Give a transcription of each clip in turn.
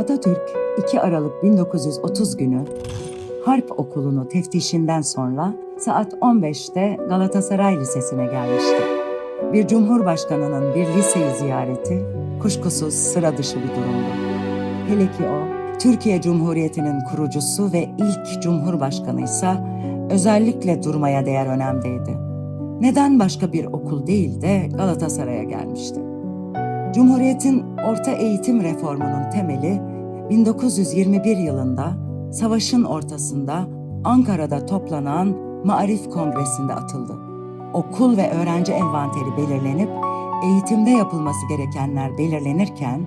Atatürk 2 Aralık 1930 günü Harp Okulu'nu teftişinden sonra saat 15'te Galatasaray Lisesi'ne gelmişti. Bir cumhurbaşkanının bir liseyi ziyareti kuşkusuz sıra dışı bir durumdu. Hele ki o, Türkiye Cumhuriyeti'nin kurucusu ve ilk cumhurbaşkanıysa özellikle durmaya değer önemdeydi. Neden başka bir okul değil de Galatasaray'a gelmişti? Cumhuriyetin orta eğitim reformunun temeli 1921 yılında savaşın ortasında Ankara'da toplanan Maarif Kongresi'nde atıldı. Okul ve öğrenci envanteri belirlenip eğitimde yapılması gerekenler belirlenirken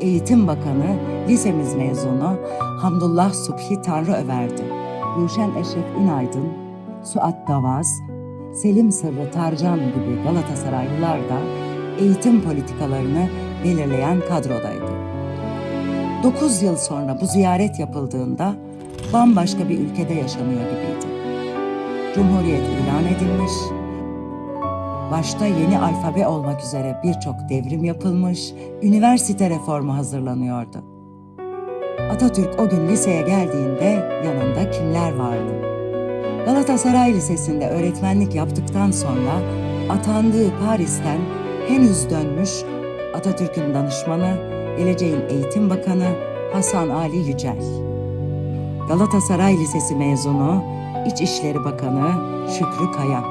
Eğitim Bakanı lisemiz mezunu Hamdullah Subhi Tanrıöver'di. Ruşen Eşref İnaydın, Suat Davaz, Selim Sırrı Tarcan gibi Galatasaraylılar da eğitim politikalarını belirleyen kadrodaydı. 9 yıl sonra bu ziyaret yapıldığında bambaşka bir ülkede yaşanıyor gibiydi. Cumhuriyet ilan edilmiş, başta yeni alfabe olmak üzere birçok devrim yapılmış, üniversite reformu hazırlanıyordu. Atatürk o gün liseye geldiğinde yanında kimler vardı? Galatasaray Lisesi'nde öğretmenlik yaptıktan sonra atandığı Paris'ten henüz dönmüş Atatürk'ün danışmanı, geleceğin eğitim bakanı Hasan Ali Yücel. Galatasaray Lisesi mezunu, İçişleri Bakanı Şükrü Kaya.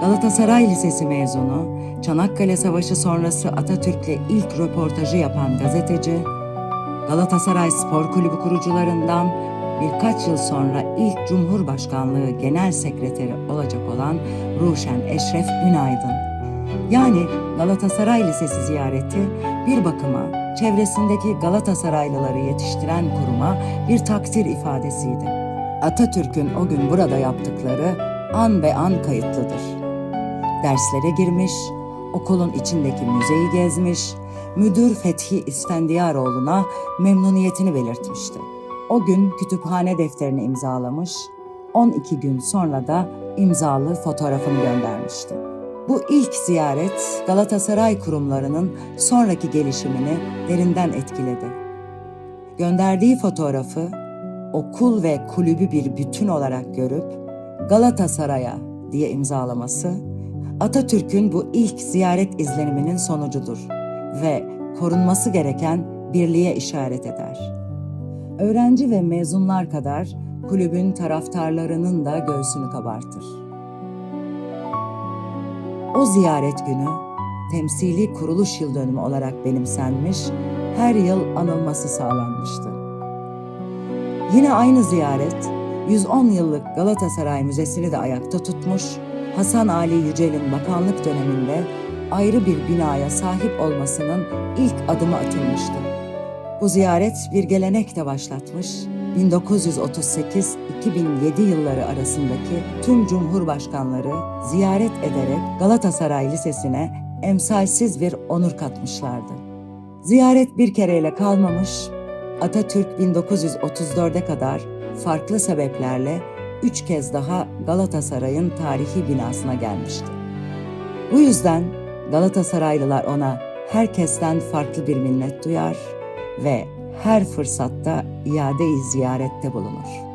Galatasaray Lisesi mezunu, Çanakkale Savaşı sonrası Atatürk'le ilk röportajı yapan gazeteci, Galatasaray Spor Kulübü kurucularından birkaç yıl sonra ilk Cumhurbaşkanlığı Genel Sekreteri olacak olan Ruşen Eşref Ünaydın. Yani Galatasaray Lisesi ziyareti bir bakıma çevresindeki Galatasaraylıları yetiştiren kuruma bir takdir ifadesiydi. Atatürk'ün o gün burada yaptıkları an be an kayıtlıdır. Derslere girmiş, okulun içindeki müzeyi gezmiş, müdür Fethi İsfendiyaroğlu'na memnuniyetini belirtmişti. O gün kütüphane defterini imzalamış, 12 gün sonra da imzalı fotoğrafını göndermişti. Bu ilk ziyaret Galatasaray kurumlarının sonraki gelişimini derinden etkiledi. Gönderdiği fotoğrafı okul ve kulübü bir bütün olarak görüp Galatasaray'a diye imzalaması Atatürk'ün bu ilk ziyaret izleniminin sonucudur ve korunması gereken birliğe işaret eder. Öğrenci ve mezunlar kadar kulübün taraftarlarının da göğsünü kabartır. O ziyaret günü temsili kuruluş yıl dönümü olarak benimsenmiş, her yıl anılması sağlanmıştı. Yine aynı ziyaret 110 yıllık Galatasaray Müzesi'ni de ayakta tutmuş, Hasan Ali Yücel'in bakanlık döneminde ayrı bir binaya sahip olmasının ilk adımı atılmıştı. Bu ziyaret bir gelenek de başlatmış, 1938-2007 yılları arasındaki tüm cumhurbaşkanları ziyaret ederek Galatasaray Lisesi'ne emsalsiz bir onur katmışlardı. Ziyaret bir kereyle kalmamış, Atatürk 1934'e kadar farklı sebeplerle üç kez daha Galatasaray'ın tarihi binasına gelmişti. Bu yüzden Galatasaraylılar ona herkesten farklı bir minnet duyar ve her fırsatta iade-i ziyarette bulunur.